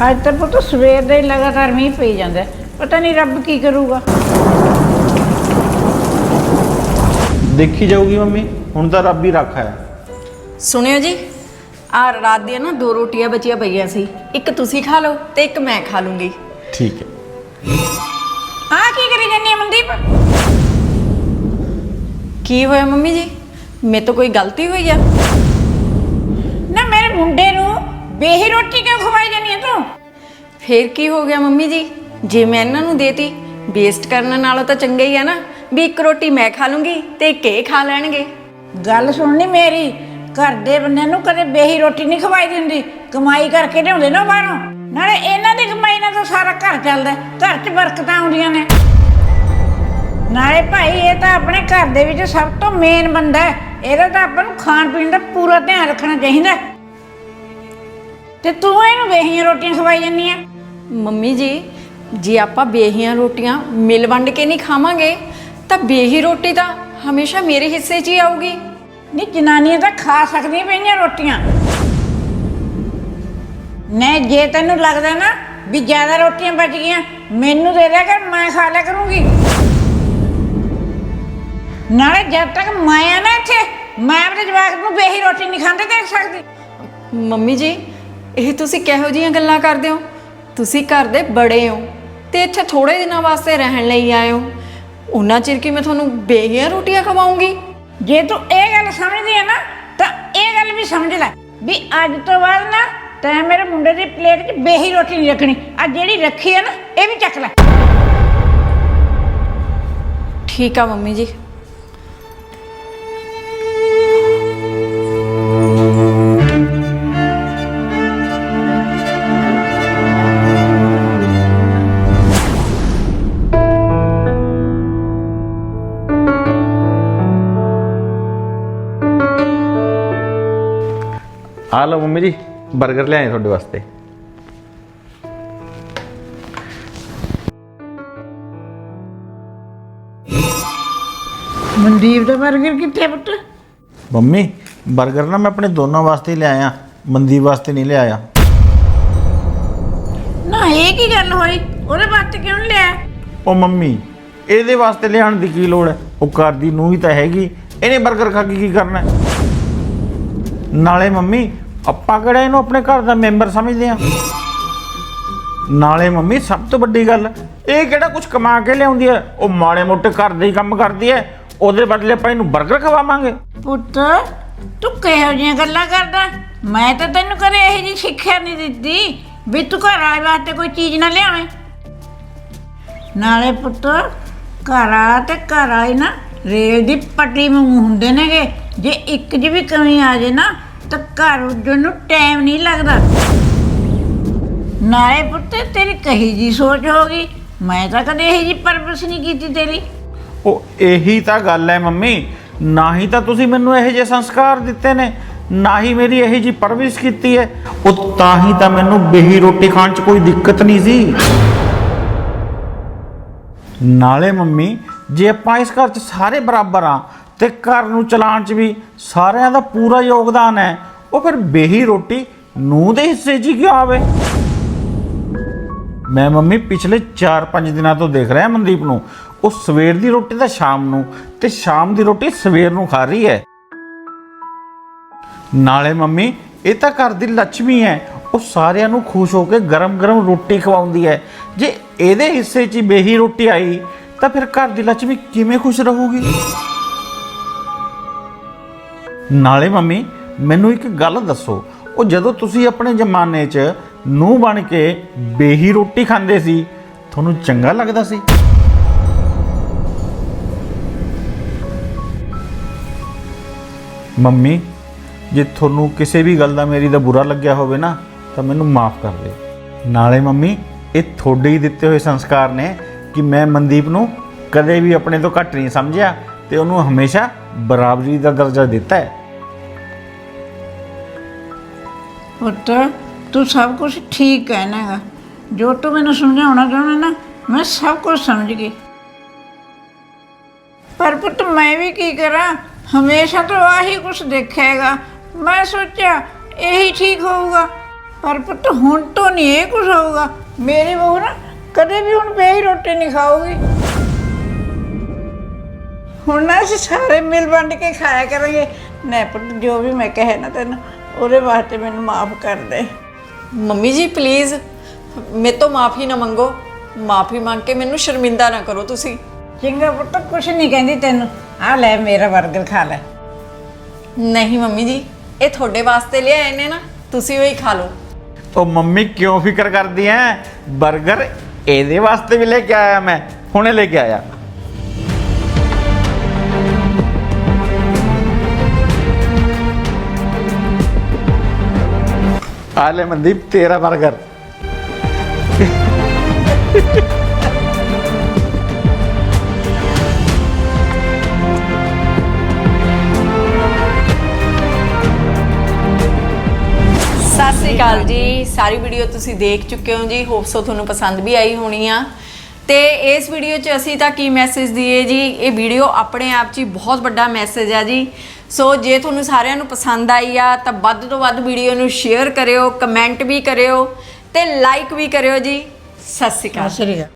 ਅੱਜ ਤਾਂ ਪੁੱਤ ਸਵੇਰ ਦਾ ਹੀ ਲਗਾਤਾਰ ਮੀਂਹ ਪਈ ਜਾਂਦਾ ਹੈ। ਪਤਾ ਨਹੀਂ ਰੱਬ ਕੀ ਕਰੂਗਾ। ਦੇਖੀ ਜਾਊਗੀ ਮੰਮੀ ਹੁਣ ਤਾਂ ਰੱਬ ਹੀ ਰੱਖਾ ਹੈ। ਸੁਣਿਓ ਜੀ ਆ ਰਾਤ ਦੀਆਂ ਨਾ ਦੋ ਰੋਟੀਆਂ ਬਚੀਆਂ ਪਈਆਂ ਸੀ। ਇੱਕ ਤੁਸੀਂ ਖਾ ਲਓ ਤੇ ਇੱਕ ਮੈਂ ਖਾ ਲੂੰਗੀ। ਠੀਕ ਹੈ। ਆ ਕੀ ਕਰੀ ਜਾਂਦੀ ਹੈ ਮਨਦੀਪ? ਕੀ ਹੋਇਆ ਮੰਮੀ ਜੀ? ਮੇਰੇ ਤੋਂ ਕੋਈ ਗਲਤੀ ਹੋਈ ਆ? ਨਾ ਮੇਰੇ ਮੁੰਡੇ ਨੂੰ ਬੇਹੀ ਰੋਟੀ ਕਿਉਂ ਖਵਾਈ ਜਾਂਦੀ ਫੇਰ ਕੀ ਹੋ ਗਿਆ ਮੰਮੀ ਜੀ? ਜੇ ਮੈਂ ਇਹਨਾਂ ਨੂੰ ਦੇਤੀ ਵੇਸਟ ਕਰਨ ਨਾਲੋਂ ਤਾਂ ਚੰਗਾ ਹੀ ਆ ਨਾ। ਵੀ ਇੱਕ ਰੋਟੀ ਮੈਂ ਖਾ ਲੂੰਗੀ ਤੇ ਇੱਕ ਇਹ ਖਾ ਲੈਣਗੇ। ਗੱਲ ਸੁਣਨੀ ਮੇਰੀ, ਘਰ ਦੇ ਬੰਦਿਆਂ ਨੂੰ ਕਦੇ ਬੇਹੀ ਰੋਟੀ ਨਹੀਂ ਖਵਾਈ ਦਿੰਦੀ। ਕਮਾਈ ਕਰਕੇ ਲਿਆਉਂਦੇ ਨਾ ਬਾਹਰੋਂ। ਨਾਲੇ ਇਹਨਾਂ ਦੀ ਕਮਾਈ ਨਾਲ ਤਾਂ ਸਾਰਾ ਘਰ ਚੱਲਦਾ ਘਰ 'ਚ ਬਰਕਤਾਂ ਆਉਂਦੀਆਂ ਨੇ। ਨਾਲੇ ਭਾਈ, ਇਹ ਤਾਂ ਆਪਣੇ ਘਰ ਦੇ ਵਿੱਚ ਸਭ ਤੋਂ ਮੇਨ ਬੰਦਾ ਹੈ। ਇਹਦਾ ਤਾਂ ਆਪਾਂ ਨੂੰ ਖਾਣ ਪੀਣ ਦਾ ਪੂਰਾ ਧਿਆਨ ਰੱਖਣਾ ਚਾਹੀਦਾ ਤੇ ਤੂੰ ਇਹਨੂੰ ਬੇਹੀਆਂ ਰੋਟੀਆਂ ਖਵਾਈ ਜਾਂਦੀ ਆ? ਮੰਮੀ ਜੀ ਜੇ ਆਪਾਂ ਬੇਹੀਆਂ ਰੋਟੀਆਂ ਮਿਲ ਵੰਡ ਕੇ ਨਹੀਂ ਖਾਵਾਂਗੇ ਤਾਂ ਬੇਹੀ ਰੋਟੀ ਤਾਂ ਹਮੇਸ਼ਾ ਮੇਰੇ ਹਿੱਸੇ 'ਚ ਹੀ ਆਊਗੀ। ਨਹੀਂ ਜਨਾਨੀਆਂ ਤਾਂ ਖਾ ਸਕਦੀਆਂ ਪਈਆਂ ਰੋਟੀਆਂ। ਨੇ ਜੇ ਤੈਨੂੰ ਲੱਗਦਾ ਨਾ ਵੀ ਜ਼ਿਆਦਾ ਰੋਟੀਆਂ ਬਚ ਗਈਆਂ ਮੈਨੂੰ ਦੇ ਦਿਆ ਕਰ ਮੈਂ ਖਾ ਲਿਆ ਕਰੂੰਗੀ। ਨਾਲੇ ਜਦ ਤੱਕ ਮੈਂ ਆ ਨਾ ਇੱਥੇ ਮੈਂ ਆਪਣੇ ਜਵਾਕ ਨੂੰ ਬੇਹੀ ਰੋਟੀ ਨਹੀਂ ਖਾਂਦੇ ਦੇਖ ਸਕਦੀ। ਮੰਮੀ ਜੀ ਇਹ ਤੁਸੀਂ ਕਿਹੋ ਜੀਆਂ ਗੱਲਾਂ ਕਰਦੇ ਹੋ? ਤੁਸੀਂ ਘਰ ਦੇ ਬੜੇ ਹੋ ਤੇ ਇੱਥੇ ਥੋੜੇ ਦਿਨਾਂ ਵਾਸਤੇ ਰਹਿਣ ਲਈ ਆਏ ਹੋ। ਉਹਨਾਂ ਚਿਰ ਕੀ ਮੈਂ ਤੁਹਾਨੂੰ ਬੇਹੀਆਂ ਰੋਟੀਆਂ ਖਵਾਉਂਗੀ? ਜੇ ਤੂੰ ਇਹ ਗੱਲ ਸਮਝਦੀ ਹੈ ਨਾ ਤਾਂ ਇਹ ਗੱਲ ਵੀ ਸਮਝ ਲੈ ਵੀ ਅੱਜ ਤੋਂ ਬਾਅਦ ਨਾ ਤੈਂ ਮੇਰੇ ਮੁੰਡੇ ਦੀ ਪਲੇਟ 'ਚ ਬੇਹੀ ਰੋਟੀ ਨਹੀਂ ਰੱਖਣੀ। ਆ ਜਿਹੜੀ ਰੱਖੀ ਹੈ ਨਾ ਇਹ ਵੀ ਚੱਕ ਲੈ। ਠੀਕ ਆ ਮੰਮੀ ਜੀ। ਆ ਲਓ ਮੰਮੀ ਜੀ 버ਗਰ ਲਿਆਏ ਤੁਹਾਡੇ ਵਾਸਤੇ। ਮਨਦੀਪ ਦਾ 버ਗਰ ਕਿੱਥੇ ਪੁੱਤ? ਮੰਮੀ 버ਗਰ ਨਾ ਮੈਂ ਆਪਣੇ ਦੋਨਾਂ ਵਾਸਤੇ ਹੀ ਲਿਆਇਆ ਮਨਦੀਪ ਵਾਸਤੇ ਨਹੀਂ ਲਿਆਇਆ। ਨਾ ਇਹ ਕੀ ਗੱਲ ਹੋਈ? ਉਹਦੇ ਵਾਸਤੇ ਕਿਉਂ ਨੀ ਲਿਆ? ਉਹ ਮੰਮੀ ਇਹਦੇ ਵਾਸਤੇ ਲਿਆਉਣ ਦੀ ਕੀ ਲੋੜ ਹੈ? ਉਹ ਘਰ ਦੀ ਨੂੰ ਹੀ ਤਾਂ ਹੈਗੀ ਇਹਨੇ 버ਗਰ ਖਾ ਕੇ ਕੀ ਕਰਨਾ ਨਾਲੇ ਮੰਮੀ ਆਪਾਂ ਕਿਹੜਾ ਇਹਨੂੰ ਆਪਣੇ ਘਰ ਦਾ ਮੈਂਬਰ ਸਮਝਦੇ ਆ ਨਾਲੇ ਮੰਮੀ, ਸਭ ਤੋਂ ਵੱਡੀ ਗੱਲ, ਇਹ ਕਿਹੜਾ ਕੁਝ ਕਮਾ ਕੇ ਲਿਆਉਂਦੀ ਹੈ? ਉਹ ਮਾੜੇ ਮੋਟੇ ਘਰ ਦੇ ਹੀ ਕੰਮ ਕਰਦੀ ਹੈ। ਉਹਦੇ ਬਦਲੇ ਆਪਾਂ ਇਹਨੂੰ 버ਗਰ ਖਵਾਵਾਂਗੇ। ਪੁੱਤ, ਤੂੰ ਕਿਹੋ ਜਿਹੀਆਂ ਗੱਲਾਂ ਕਰਦਾ? ਮੈਂ ਤਾਂ ਤੈਨੂੰ ਕਦੇ ਇਹੋ ਜਿਹੀ ਸਿੱਖਿਆ ਨਹੀਂ ਦਿੱਤੀ ਵੀ ਤੂੰ ਘਰ ਆਏ ਵਾਸਤੇ ਕੋਈ ਚੀਜ਼ ਨਾ ਲਿਆਵੇਂ। ਨਾਲੇ ਪੁੱਤ, ਘਰ ਆ ਤੇ ਘਰ ਆਏ ਨਾ ਰੇਲ ਦੀ ਪੱਟੀ ਵਾਂਗੂ ਹੁੰਦੇ ਨੇਗੇ। ਜੇ ਇੱਕ ਜੀ ਵੀ ਕਮੀ ਆ ਜੇ ਨਾ ਤਾਂ ਘਰ ਉੱਜਣ ਨੂੰ ਟਾਈਮ ਨਹੀਂ ਲੱਗਦਾ। ਨਾਲੇ ਪੁੱਤ, ਤੇਰੀ ਕਹੀ ਜੀ ਸੋਚ ਹੋ ਮੈਂ ਤਾਂ ਕਦੇ ਇਹੋ ਜੀ ਪਰਵਰਿਸ਼ ਨਹੀਂ ਕੀਤੀ ਤੇਰੀ। ਉਹ ਇਹੀ ਤਾਂ ਗੱਲ ਹੈ ਮੰਮੀ। ਨਾ ਹੀ ਤਾਂ ਤੁਸੀਂ ਮੈਨੂੰ ਇਹੋ ਜਿਹੇ ਸੰਸਕਾਰ ਦਿੱਤੇ ਨੇ। ਨਾ ਹੀ ਮੇਰੀ ਇਹੋ ਜਿਹੀ ਪਰਵਿਸ਼ ਕੀਤੀ ਹੈ। ਉਹ ਤਾਂ ਹੀ ਤਾਂ ਮੈਨੂੰ ਬੇਹੀ ਰੋਟੀ ਖਾਣ 'ਚ ਕੋਈ ਦਿੱਕਤ ਨਹੀਂ ਸੀ। ਨਾਲੇ ਮੰਮੀ, ਜੇ ਆਪਾਂ ਇਸ ਘਰ 'ਚ ਸਾਰੇ ਬਰਾਬਰ ਆ ਤੇ ਘਰ ਨੂੰ ਚਲਾਉਣ 'ਚ ਵੀ ਸਾਰਿਆਂ ਦਾ ਪੂਰਾ ਯੋਗਦਾਨ ਹੈ। ਉਹ ਫਿਰ ਬੇਹੀ ਰੋਟੀ ਨੂੰ ਦੇ ਹਿੱਸੇ 'ਚ ਹੀ ਕਿਉਂ ਆਵੇ? ਮੈਂ ਮੰਮੀ ਪਿਛਲੇ 4-5 ਦਿਨਾਂ ਤੋਂ ਦੇਖ ਰਿਹਾ ਮਨਦੀਪ ਨੂੰ। ਉਹ ਸਵੇਰ ਦੀ ਰੋਟੀ ਤਾਂ ਸ਼ਾਮ ਨੂੰ ਤੇ ਸ਼ਾਮ ਦੀ ਰੋਟੀ ਸਵੇਰ ਨੂੰ ਖਾ ਰਹੀ ਹੈ। ਨਾਲੇ ਮੰਮੀ, ਇਹ ਤਾਂ ਘਰ ਦੀ ਲక్ష్ਮੀ ਹੈ। ਉਹ ਸਾਰਿਆਂ ਨੂੰ ਖੁਸ਼ ਹੋ ਕੇ ਗਰਮ-ਗਰਮ ਰੋਟੀ ਖਵਾਉਂਦੀ ਹੈ। ਜੇ ਇਹਦੇ ਹਿੱਸੇ 'ਚ ਬੇਹੀ ਰੋਟੀ ਆਈ, ਤਾਂ ਫਿਰ ਘਰ ਦੀ ਲక్ష్ਮੀ ਕਿਵੇਂ ਖੁਸ਼ ਰਹੂਗੀ? ਨਾਲੇ ਮੰਮੀ, ਮੈਨੂੰ ਇੱਕ ਗੱਲ ਦੱਸੋ। ਉਹ ਜਦੋਂ ਤੁਸੀਂ ਆਪਣੇ ਜ਼ਮਾਨੇ 'ਚ ਨੂੰ ਬਣ ਕੇ ਬੇਹੀ ਰੋਟੀ ਖਾਂਦੇ ਸੀ, ਤੁਹਾਨੂੰ ਚੰਗਾ ਲੱਗਦਾ ਸੀ? ਮੰਮੀ, ਜੇ ਤੁਹਾਨੂੰ ਕਿਸੇ ਵੀ ਗੱਲ ਦਾ ਮੇਰੀ ਦਾ ਬੁਰਾ ਲੱਗਿਆ ਹੋਵੇ ਨਾ, ਤਾਂ ਮੈਨੂੰ ਮਾਫ ਕਰ ਦਿਓ। ਨਾਲੇ ਮੰਮੀ, ਇਹ ਤੁਹਾਡੇ ਹੀ ਦਿੱਤੇ ਹੋਏ ਸੰਸਕਾਰ ਨੇ ਕਿ ਮੈਂ ਮਨਦੀਪ ਨੂੰ ਕਦੇ ਵੀ ਆਪਣੇ ਤੋਂ ਘੱਟ ਨਹੀਂ ਸਮਝਿਆ। ਤੇ ਉਹਨੂੰ ਹਮੇਸ਼ਾ ਬਰਾਬਰੀ ਦਾ ਦਰਜਾ ਦਿੱਤਾ ਹੈ। ਪੁੱਤ, ਤੂੰ ਸਭ ਕੁਝ ਠੀਕ ਕਹਿਣਾ ਹੈਗਾ। ਜੋ ਤੂੰ ਮੈਨੂੰ ਸਮਝਾਉਣਾ ਚਾਹੁੰਦਾ ਨਾ, ਮੈਂ ਸਭ ਕੁਝ ਸਮਝ ਗਈ। ਪਰ ਪੁੱਤ, ਮੈਂ ਵੀ ਕੀ ਕਰਾਂ? ਹਮੇਸ਼ਾ ਤੋਂ ਆਹੀ ਕੁਝ ਦੇਖਿਆ ਹੈਗਾ। ਮੈਂ ਸੋਚਿਆ, ਇਹੀ ਠੀਕ ਹੋਊਗਾ। ਪਰ ਪੁੱਤ, ਹੁਣ ਤੋਂ ਨਹੀਂ ਇਹ ਕੁਝ ਹੋਊਗਾ। ਮੇਰੀ ਬਹੂ ਨਾ ਕਦੇ ਵੀ ਹੁਣ ਬੇਹੀ ਰੋਟੀ ਨਹੀਂ ਖਾਊਗੀ। ਹੁਣ ਨਾ ਅਸੀਂ ਸਾਰੇ ਮਿਲ ਵੰਡ ਕੇ ਖਾਇਆ ਕਰਾਂਗੇ। ਨਾ ਪੁੱਤ ਜੋ ਵੀ ਮੈਂ ਕਹੇ ਨਾ ਤੈਨੂੰ ਉਹਦੇ ਵਾਸਤੇ ਮੈਨੂੰ ਮਾਫ ਕਰ ਦੇ। ਮੰਮੀ ਜੀ ਪਲੀਜ਼ ਮੇਰੇ ਤੋਂ ਮਾਫੀ ਨਾ ਮੰਗੋ। ਮਾਫੀ ਮੰਗ ਕੇ ਮੈਨੂੰ ਸ਼ਰਮਿੰਦਾ ਨਾ ਕਰੋ ਤੁਸੀਂ। ਚੰਗਾ ਪੁੱਤ ਕੁਛ ਨਹੀਂ ਕਹਿੰਦੀ ਤੈਨੂੰ। ਆ ਲੈ ਮੇਰਾ 버ਗਰ ਖਾ ਲੈ। ਨਹੀਂ ਮੰਮੀ ਜੀ ਇਹ ਤੁਹਾਡੇ ਵਾਸਤੇ ਲਿਆਏ ਨੇ ਨਾ ਤੁਸੀਂ ਉਹੀ ਖਾ ਲਓ। ਉਹ ਮੰਮੀ ਕਿਉਂ ਫਿਕਰ ਕਰਦੀ ਐ? 버ਗਰ ਇਹਦੇ ਵਾਸਤੇ ਵੀ ਲੈ ਕੇ ਆਇਆ ਮੈਂ ਹੁਣੇ ਲੈ ਕੇ ਆਇਆ। ਆ ਲੈ ਮਨਦੀਪ, ਤੇਰਾ 버ਗਰ ਸਤਿ ਸ੍ਰੀ ਅਕਾਲ ਜੀ। ਸਾਰੀ ਵੀਡੀਓ ਤੁਸੀਂ ਦੇਖ ਚੁੱਕੇ ਹੋ ਜੀ। ਹੋਪ ਸੋ ਤੁਹਾਨੂੰ ਪਸੰਦ ਵੀ ਆਈ ਹੋਣੀ ਆ। ਤੇ ਇਸ ਵੀਡੀਓ 'ਚ ਅਸੀਂ ਤਾਂ ਕੀ ਮੈਸੇਜ ਦਈਏ ਜੀ? ਇਹ ਵੀਡੀਓ ਆਪਣੇ ਆਪ 'ਚ ਹੀ ਬਹੁਤ ਵੱਡਾ ਮੈਸੇਜ ਆ ਜੀ। ਸੋ ਜੇ ਤੁਹਾਨੂੰ ਸਾਰਿਆਂ ਨੂੰ ਪਸੰਦ ਆਈ ਆ, ਤਾਂ ਵੱਧ ਤੋਂ ਵੱਧ ਵੀਡੀਓ ਨੂੰ ਸ਼ੇਅਰ ਕਰਿਓ ਕਮੈਂਟ ਵੀ ਕਰਿਓ ਤੇ ਲਾਈਕ ਵੀ ਕਰਿਓ ਜੀ। ਸਤਿ ਸ੍ਰੀ ਅਕਾਲ। ਸ੍ਰੀ ਅਕਾਲ।